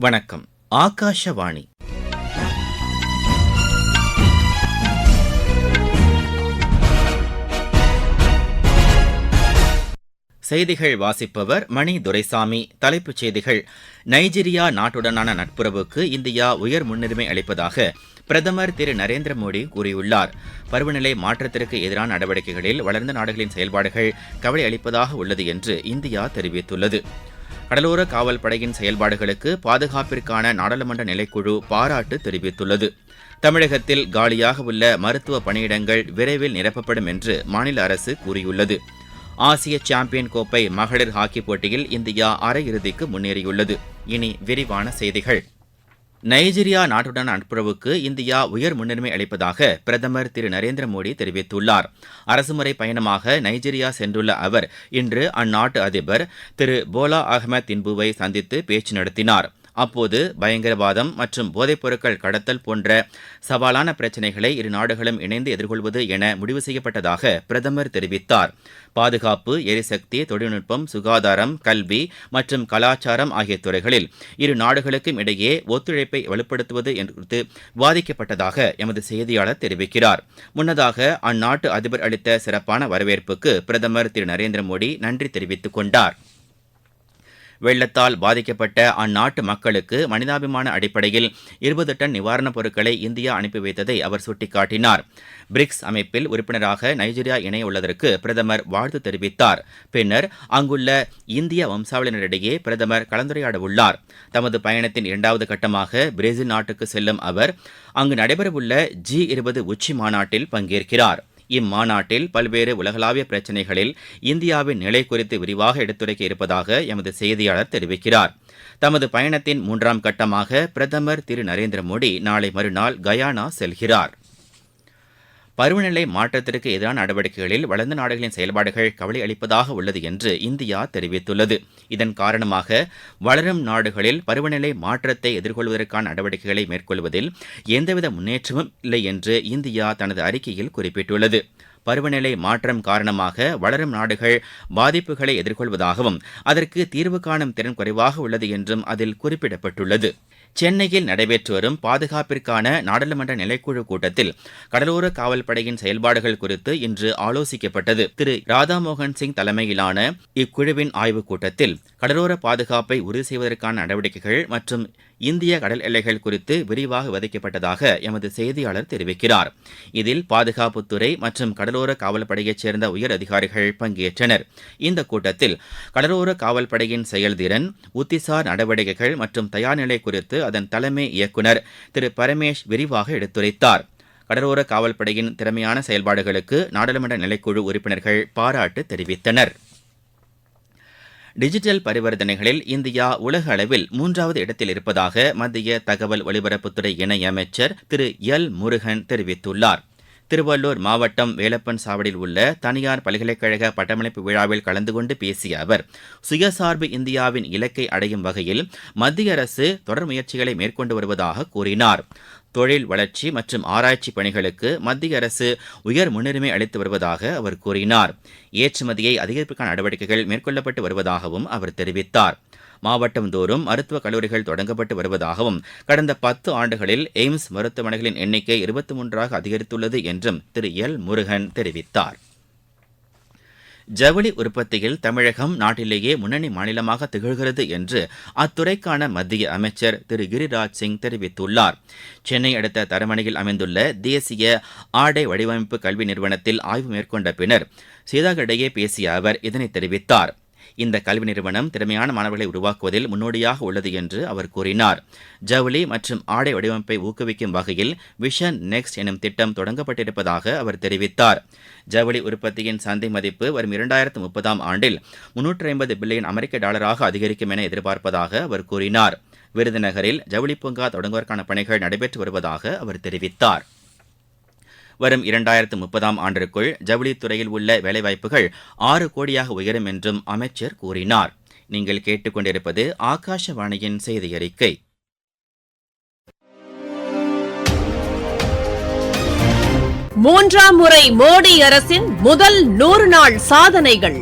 வணக்கம். ஆகாஷவாணி. செய்திகள் வாசிப்பவர் மணி துரைசாமி. தலைப்புச் செய்திகள். நைஜீரியா நாட்டுடனான நட்புறவுக்கு இந்தியா உயர் முன்னுரிமை அளிப்பதாக பிரதமர் திரு நரேந்திர மோடி கூறியுள்ளார். பருவநிலை மாற்றத்திற்கு எதிரான நடவடிக்கைகளில் வளர்ந்த நாடுகளின் செயல்பாடுகள் கவலை அளிப்பதாக உள்ளது என்று இந்தியா தெரிவித்துள்ளது. கடலோர காவல்படையின் செயல்பாடுகளுக்கு பாதுகாப்பிற்கான நாடாளுமன்ற நிலைக்குழு பாராட்டு தெரிவித்துள்ளது. தமிழகத்தில் காலியாக உள்ள மருத்துவ பணியிடங்கள் விரைவில் நிரப்பப்படும் என்று மாநில அரசு கூறியுள்ளது. ஆசிய சாம்பியன் கோப்பை மகளிர் ஹாக்கி போட்டியில் இந்தியா அரையிறுதிக்கு முன்னேறியுள்ளது. இனி விரிவான செய்திகள். நைஜீரியா நாட்டுடன் நட்புறவுக்கு இந்தியா உயர் முன்னுரிமை அளிப்பதாக பிரதமர் திரு நரேந்திர மோடி தெரிவித்துள்ளார். அரசுமுறை பயணமாக நைஜீரியா சென்றுள்ள அவர் இன்று அந்நாட்டு அதிபர் திரு போலா அகமது தின்புவை சந்தித்து பேச்சு நடத்தினார். அப்போது பயங்கரவாதம் மற்றும் போதைப் பொருட்கள் கடத்தல் போன்ற சவாலான பிரச்சினைகளை இரு நாடுகளும் இணைந்து எதிர்கொள்வது என முடிவு செய்யப்பட்டதாக பிரதமர் தெரிவித்தார். பாதுகாப்பு எரிசக்தி தொழில்நுட்பம் சுகாதாரம் கல்வி மற்றும் கலாச்சாரம் ஆகிய துறைகளில் இரு நாடுகளுக்கும் இடையே ஒத்துழைப்பை வலுப்படுத்துவது குறித்து விவாதிக்கப்பட்டதாக எமது செய்தியாளர் தெரிவிக்கிறார். முன்னதாக அந்நாட்டு அதிபர் அளித்த சிறப்பான வரவேற்புக்கு பிரதமர் திரு நரேந்திர மோடி நன்றி தெரிவித்துக் கொண்டாா் வெள்ளத்தால் பாதிக்கப்பட்ட அந்நாட்டு மக்களுக்கு மனிதாபிமான அடிப்படையில் இருபது டன் நிவாரணப் பொருட்களை இந்தியா அனுப்பி வைத்ததை அவர் சுட்டிக்காட்டினார். பிரிக்ஸ் அமைப்பில் உறுப்பினராக நைஜீரியா இணைய உள்ளதற்கு பிரதமர் வாழ்த்து தெரிவித்தார். பின்னர் அங்குள்ள இந்திய வம்சாவளியினரிடையே பிரதமர் கலந்துரையாட உள்ளார் தமது பயணத்தின் இரண்டாவது கட்டமாக பிரேசில் நாட்டுக்கு செல்லும் அவர் அங்கு நடைபெறவுள்ள ஜி இருபது உச்சி மாநாட்டில் பங்கேற்கிறார். இம்மாநாட்டில் பல்வேறு உலகளாவிய பிரச்சினைகளில் இந்தியாவின் நிலை குறித்து விரிவாக எடுத்துரைக்க இருப்பதாக எமது செய்தியாளர் தெரிவிக்கிறார். தமது பயணத்தின் மூன்றாம் கட்டமாக பிரதமர் திரு நரேந்திர மோடி நாளை மறுநாள் கயானா செல்கிறார். பருவநிலை மாற்றத்திற்கு எதிரான நடவடிக்கைகளில் வளர்ந்த நாடுகளின் செயல்பாடுகள் கவலை அளிப்பதாக உள்ளது என்று இந்தியா தெரிவித்துள்ளது. இதன் காரணமாக வளரும் நாடுகளில் பருவநிலை மாற்றத்தை எதிர்கொள்வதற்கான நடவடிக்கைகளை மேற்கொள்வதில் எந்தவித முன்னேற்றமும் இல்லை என்று இந்தியா தனது அறிக்கையில் குறிப்பிட்டுள்ளது. பருவநிலை மாற்றம் காரணமாக வளரும் நாடுகள் பாதிப்புகளை எதிர்கொள்வதாகவும் அதற்கு தீர்வு காணும் திறன் குறைவாக உள்ளது என்றும் அதில் குறிப்பிடப்பட்டுள்ளது. சென்னையில் நடைபெற்று வரும் பாதுகாப்பிற்கான நாடாளுமன்ற நிலைக்குழு கூட்டத்தில் கடலோர காவல்படையின் செயல்பாடுகள் குறித்து இன்று ஆலோசிக்கப்பட்டது. திரு. ராதாமோகன் சிங் தலைமையிலான இக்குழுவின் ஆய்வுக் கூட்டத்தில் கடலோர பாதுகாப்பை உறுதி செய்வதற்கான நடவடிக்கைகள் மற்றும் இந்திய கடல் எல்லைகள் குறித்து விரிவாக விவாதிக்கப்பட்டதாக எமது செய்தியாளர் தெரிவிக்கிறார். இதில் பாதுகாப்புத்துறை மற்றும் கடலோர காவல்படையைச் சேர்ந்த உயர் அதிகாரிகள் பங்கேற்றனர். இந்த கூட்டத்தில் கடலோர காவல்படையின் செயல்திறன் உத்திசார் நடவடிக்கைகள் மற்றும் தயார் நிலை குறித்து அதன் தலைமை இயக்குநர் திரு. பரமேஷ் விரிவாக எடுத்துரைத்தார். கடலோர காவல்படையின் திறமையான செயல்பாடுகளுக்கு நாடாளுமன்ற நிலைக்குழு உறுப்பினர்கள் பாராட்டு தெரிவித்தனர். டிஜிட்டல் பரிவர்த்தனைகளில் இந்தியா உலக அளவில் மூன்றாவது இடத்தில் இருப்பதாக மத்திய தகவல் ஒலிபரப்புத்துறை இணையமைச்சர் திரு எல் முருகன் தெரிவித்துள்ளார். திருவள்ளூர் மாவட்டம் வேலப்பன் சாவடியில் உள்ள தனியார் பல்கலைக்கழக பட்டமளிப்பு விழாவில் கலந்து கொண்டு பேசிய அவர் சுயசார்பு இந்தியாவின் இலக்கை அடையும் வகையில் மத்திய அரசு தொடர் முயற்சிகளை மேற்கொண்டு வருவதாக கூறினார். தொழில் வளர்ச்சி மற்றும் ஆராய்ச்சி பணிகளுக்கு மத்திய அரசு உயர் முன்னுரிமை அளித்து வருவதாக அவர் கூறினார். ஏற்றுமதியை அதிகரிப்புக்கான நடவடிக்கைகள் மேற்கொள்ளப்பட்டு வருவதாகவும் அவர் தெரிவித்தார். மாவட்டம் தோறும் மருத்துவக் கல்லூரிகள் தொடங்கப்பட்டு வருவதாகவும் கடந்த பத்து ஆண்டுகளில் எய்ம்ஸ் மருத்துவமனைகளின் எண்ணிக்கை இருபத்தி மூன்றாக அதிகரித்துள்ளது என்றும் திரு எல். முருகன் தெரிவித்தார். ஜவுளி உற்பத்தியில் தமிழகம் நாட்டிலேயே முன்னணி மாநிலமாக திகழ்கிறது என்று அத்துறைக்கான மத்திய அமைச்சர் திரு கிரிராஜ் சிங் தெரிவித்துள்ளார். சென்னை அடுத்த தரமணியில் அமைந்துள்ள தேசிய ஆடை வடிவமைப்பு கல்வி நிறுவனத்தில் ஆய்வு மேற்கொண்ட பின்னர் செய்தியாளர்களிடையே பேசிய அவர் இதனை தெரிவித்தார். இந்த கல்வி நிறுவனம் திறமையான மாணவர்களை உருவாக்குவதில் முன்னோடியாக உள்ளது என்று அவர் கூறினார். ஜவுளி மற்றும் ஆடை வடிவமைப்பை ஊக்குவிக்கும் வகையில் விஷன் நெக்ஸ்ட் எனும் திட்டம் தொடங்கப்பட்டிருப்பதாக அவர் தெரிவித்தார். ஜவுளி உற்பத்தியின் சந்தை மதிப்பு வரும் இரண்டாயிரத்து முப்பதாம் ஆண்டில் முன்னூற்றி ஐம்பது பில்லியன் அமெரிக்க டாலராக அதிகரிக்கும் என எதிர்பார்ப்பதாக அவர் கூறினார். விருதுநகரில் ஜவுளி பூங்கா தொடங்குவதற்கான பணிகள் நடைபெற்று வருவதாக அவர் தெரிவித்தார். வரும் இரண்டாயிரத்து முப்பதாம் ஆண்டிற்குள் ஜவுளித்துறையில் உள்ள வேலைவாய்ப்புகள் ஆறு கோடியாக உயரும் என்றும் அமைச்சர் கூறினார். நீங்கள் கேட்டுக்கொண்டிருப்பது ஆகாஷவாணியின் செய்தி அறிக்கை மூன்றாம் முறை மோடி அரசின் முதல் நூறு நாள் சாதனைகள்.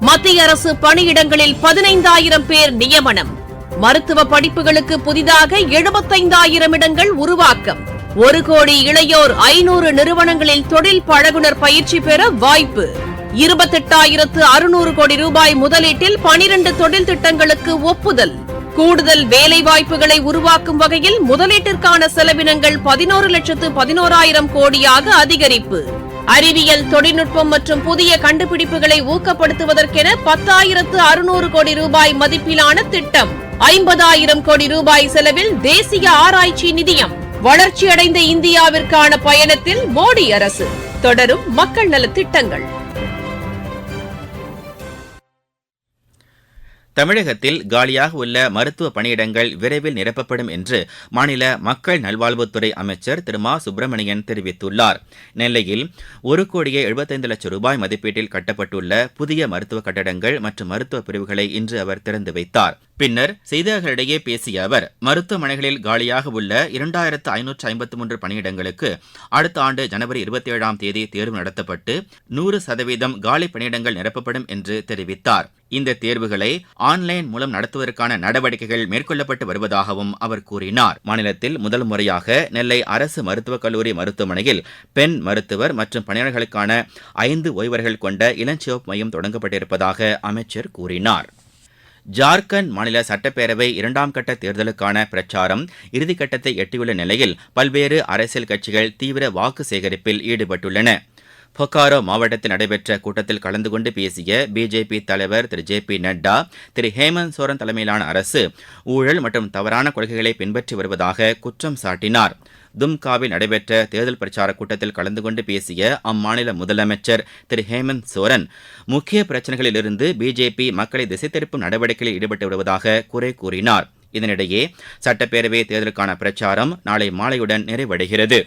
மத்திய அரசு பணியிடங்களில் பதினைந்தாயிரம் பேர் நியமனம். மருத்துவ படிப்புகளுக்கு புதிதாக எழுபத்தைந்தாயிரம் இடங்கள் உருவாக்கம். ஒரு கோடி இளையோர் ஐநூறு நிறுவனங்களில் தொழில் பழகுனர் பயிற்சி பெற வாய்ப்பு. இருபத்தெட்டாயிரத்து அறுநூறு கோடி ரூபாய் முதலீட்டில் பனிரண்டு தொழில் திட்டங்களுக்கு ஒப்புதல். கூடுதல் வேலைவாய்ப்புகளை உருவாக்கும் வகையில் முதலீட்டிற்கான செலவினங்கள் பதினோரு லட்சத்து பதினோராயிரம் கோடியாக அதிகரிப்பு. அறிவியல் தொழில்நுட்பம் மற்றும் புதிய கண்டுபிடிப்புகளை ஊக்கப்படுத்துவதற்கென பத்தாயிரத்து அறுநூறு கோடி ரூபாய் மதிப்பிலான திட்டம். ஐம்பதாயிரம் கோடி ரூபாய் செலவில் தேசிய ஆராய்ச்சி நிதியம். வளர்ச்சியடைந்த இந்தியாவிற்கான பயணத்தில் மோடி அரசு. தொடரும் மக்கள் நலத்திட்டங்கள் தமிழகத்தில் காலியாக உள்ள மருத்துவ பணியிடங்கள் விரைவில் நிரப்பப்படும் என்று மாநில மக்கள் நல்வாழ்வுத்துறை அமைச்சர் திரு மா சுப்பிரமணியன் தெரிவித்துள்ளார். நெல்லையில் ஒரு கோடியே எழுபத்தைந்து லட்சம் ரூபாய் மதிப்பீட்டில் கட்டப்பட்டுள்ள புதிய மருத்துவ கட்டடங்கள் மற்றும் மருத்துவ பிரிவுகளை இன்று அவர் திறந்து வைத்தார். பின்னர் செய்தியாளர்களிடையே பேசிய அவர் மருத்துவமனைகளில் காலியாக உள்ள இரண்டாயிரத்து ஐநூற்று ஐம்பத்து மூன்று பணியிடங்களுக்கு அடுத்த ஆண்டு ஜனவரி இருபத்தி ஏழாம் தேதி தேர்வு நடத்தப்பட்டு நூறு சதவீதம் காலி பணியிடங்கள் நிரப்பப்படும் என்று தெரிவித்தார். இந்த தேர்வுகளை ஆன்லைன் மூலம் நடத்துவதற்கான நடவடிக்கைகள் மேற்கொள்ளப்பட்டு வருவதாகவும் அவர் கூறினார். மாநிலத்தில் முதல் முறையாக நெல்லை அரசு மருத்துவக் கல்லூரி மருத்துவமனையில் பெண் மருத்துவர் மற்றும் பணியாளர்களுக்கான ஐந்து ஓய்வர்கள் கொண்ட இளஞ்சிவப்பு மையம் தொடங்கப்பட்டிருப்பதாக அமைச்சர் கூறினார். ஜார்க்கண்ட் மாநில சட்டப்பேரவை இரண்டாம் கட்ட தேர்தலுக்கான பிரச்சாரம் இறுதிக்கட்டத்தை எட்டியுள்ள நிலையில் பல்வேறு அரசியல் கட்சிகள் தீவிர வாக்கு சேகரிப்பில் ஈடுபட்டுள்ளன. பொக்காரோ மாவட்டத்தில் நடைபெற்ற கூட்டத்தில் கலந்து கொண்டு பேசிய பிஜேபி தலைவர் திரு ஜே பி நட்டா திரு ஹேமந்த் சோரன் தலைமையிலான அரசு ஊழல் மற்றும் தவறான கொள்கைகளை பின்பற்றி வருவதாக குற்றம் சாட்டினார். தும்காவில் நடைபெற்ற தேர்தல் பிரச்சார கூட்டத்தில் கலந்து கொண்டு பேசிய அம்மாநில முதலமைச்சர் திரு ஹேமந்த் சோரன் முக்கிய பிரச்சனைகளிலிருந்து பிஜேபி மக்களை திசை திருப்பும் நடவடிக்கையில் ஈடுபட்டு வருவதாக குறை கூறினார். இதனிடையே சட்டப்பேரவை தேர்தலுக்கான பிரச்சாரம் நாளை மாலையுடன் நிறைவடைகிறது.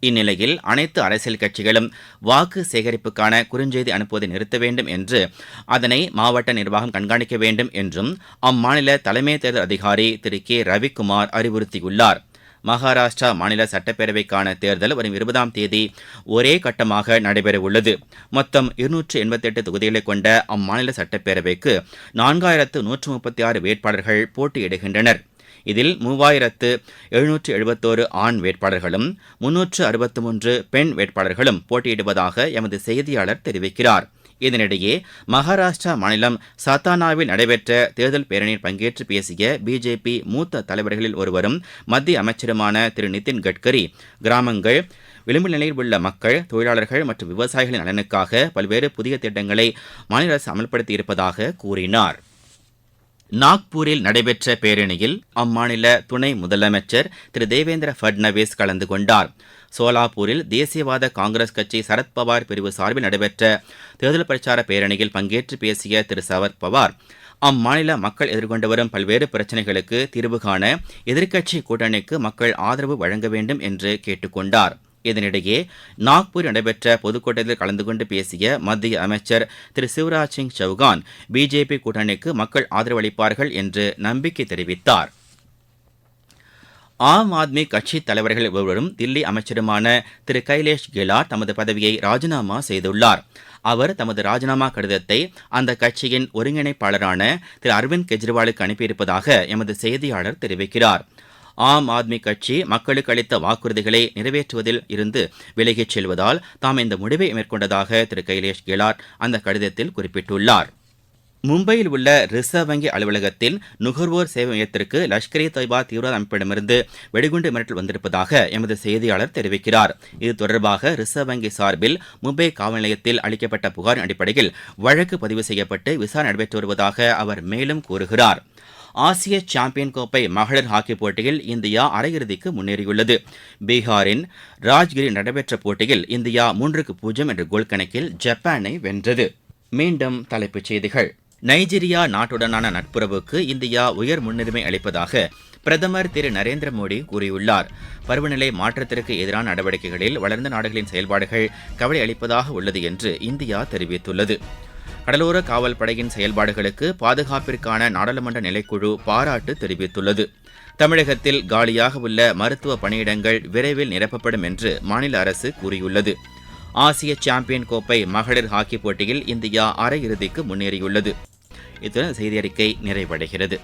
இந்நிலையில் அனைத்து அரசியல் கட்சிகளும் வாக்கு சேகரிப்புக்கான குறுஞ்செய்தி அனுப்புவதை நிறுத்த வேண்டும் என்று அதனை மாவட்ட நிர்வாகம் கண்காணிக்க வேண்டும் என்றும் அம்மாநில தலைமை தேர்தல் அதிகாரி திரு கே. ரவிக்குமார் அறிவுறுத்தியுள்ளார். மகாராஷ்டிரா மாநில சட்டப்பேரவைக்கான தேர்தல் வரும் இருபதாம் தேதி ஒரே கட்டமாக நடைபெறவுள்ளது. மொத்தம் இருநூற்று எண்பத்தெட்டு தொகுதிகளை கொண்ட அம்மாநில சட்டப்பேரவைக்கு நான்காயிரத்து நூற்று முப்பத்தி ஆறு வேட்பாளர்கள் போட்டியிடுகின்றனர். இதில் மூவாயிரத்து எழுநூற்று எழுபத்தோரு ஆண் வேட்பாளர்களும் முன்னூற்று அறுபத்து மூன்று பெண் வேட்பாளர்களும் போட்டியிடுவதாக எமது செய்தியாளர் தெரிவிக்கிறார். இதனிடையே மகாராஷ்டிரா மாநிலம் சத்தானாவில் நடைபெற்ற தேர்தல் பேரணியில் பங்கேற்று பேசிய பிஜேபி மூத்த தலைவர்களில் ஒருவரும் மத்திய அமைச்சருமான திரு நிதின் கட்கரி கிராமங்கள் விளிம்பு நிலையில் உள்ள மக்கள் தொழிலாளர்கள் மற்றும் விவசாயிகளின் நலனுக்காக பல்வேறு புதிய திட்டங்களை மாநில அரசு அமல்படுத்தியிருப்பதாக கூறினார். நாக்பூரில் நடைபெற்ற பேரணியில் அம்மாநில துணை முதலமைச்சர் திரு தேவேந்திர ஃபட்னவிஸ் கலந்து கொண்டார். சோலாப்பூரில் தேசியவாத காங்கிரஸ் கட்சி சரத்பவார் பிரிவு சார்பில் நடைபெற்ற தேர்தல் பிரச்சார பேரணியில் பங்கேற்று பேசிய திரு சரத் பவார் அம்மாநில மக்கள் எதிர்கொண்டு வரும் பல்வேறு பிரச்சினைகளுக்கு தீர்வு காண எதிர்க்கட்சி கூட்டணிக்கு மக்கள் ஆதரவு வழங்க வேண்டும் என்று கேட்டுக்கொண்டார். இதனிடையே நாக்பூர் நடைபெற்ற பொதுக்கூட்டத்தில் கலந்து கொண்டு பேசிய மத்திய அமைச்சர் திரு சிவராஜ் சிங் சௌகான் பிஜேபி கூட்டணிக்கு மக்கள் ஆதரவளிப்பார்கள் என்று நம்பிக்கை தெரிவித்தார். ஆம் ஆத்மி கட்சி தலைவர்கள் ஒருவரும் தில்லி அமைச்சருமான திரு கைலேஷ் கெலாட் தமது பதவியை ராஜினாமா செய்துள்ளார். அவர் தமது ராஜினாமா கடிதத்தை அந்த கட்சியின் ஒருங்கிணைப்பாளரான திரு அரவிந்த் கெஜ்ரிவாலுக்கு அனுப்பியிருப்பதாக எமது செய்தியாளர் தெரிவிக்கிறார். ஆம் ஆத்மி கட்சி மக்களுக்கு அளித்த வாக்குறுதிகளை நிறைவேற்றுவதில் இருந்து விலகிச் செல்வதால் தாம் இந்த முடிவை மேற்கொண்டதாக திரு கைலேஷ் கெலாட் அந்த கடிதத்தில் குறிப்பிட்டுள்ளார். மும்பையில் உள்ள ரிசர்வ் வங்கி அலுவலகத்தில் நுகர்வோர் சேவை மையத்திற்கு லஷ்கர் இ தொய்பா தீவிரவாத அமைப்பிடமிருந்து வெடிகுண்டு மிரட்டல் வந்திருப்பதாக எமது செய்தியாளர் தெரிவிக்கிறார். இது தொடர்பாக ரிசர்வ் வங்கி சார்பில் மும்பை காவல் நிலையத்தில் அளிக்கப்பட்ட புகாரின் அடிப்படையில் வழக்கு பதிவு செய்யப்பட்டு விசாரணை நடைபெற்று வருவதாக அவர் மேலும் கூறுகிறார். ஆசிய சாம்பியன் கோப்பை மகளிர் ஹாக்கி போட்டியில் இந்தியா அரையிறுதிக்கு முன்னேறியுள்ளது. பீகாரின் ராஜ்கிரி நடைபெற்ற போட்டியில் இந்தியா மூன்றுக்கு பூஜ்ஜியம் என்ற கோல் கணக்கில் ஜப்பானை வென்றது. மீண்டும் தலைப்புச் செய்திகள். நைஜீரியா நாட்டுடனான நட்புறவுக்கு இந்தியா உயர் முன்னுரிமை அளிப்பதாக பிரதமர் திரு நரேந்திர மோடி கூறியுள்ளார். பருவநிலை மாற்றத்திற்கு எதிரான நடவடிக்கைகளில் வளர்ந்த நாடுகளின் செயல்பாடுகள் கவலை அளிப்பதாக உள்ளது என்று இந்தியா தெரிவித்துள்ளது. கடலோர காவல் படையின் செயல்பாடுகளுக்கு பாதுகாப்பிற்கான நாடாளுமன்ற நிலைக்குழு பாராட்டு தெரிவித்துள்ளது. தமிழகத்தில் காலியாக உள்ள மருத்துவ பணியிடங்கள் விரைவில் நிரப்பப்படும் என்று மாநில அரசு கூறியுள்ளது. ஆசிய சாம்பியன் கோப்பை மகளிர் ஹாக்கி போட்டியில் இந்தியா அரையிறுதிக்கு முன்னேறியுள்ளது. இத்துடன் செய்தி அறிக்கை நிறைவடைகிறது.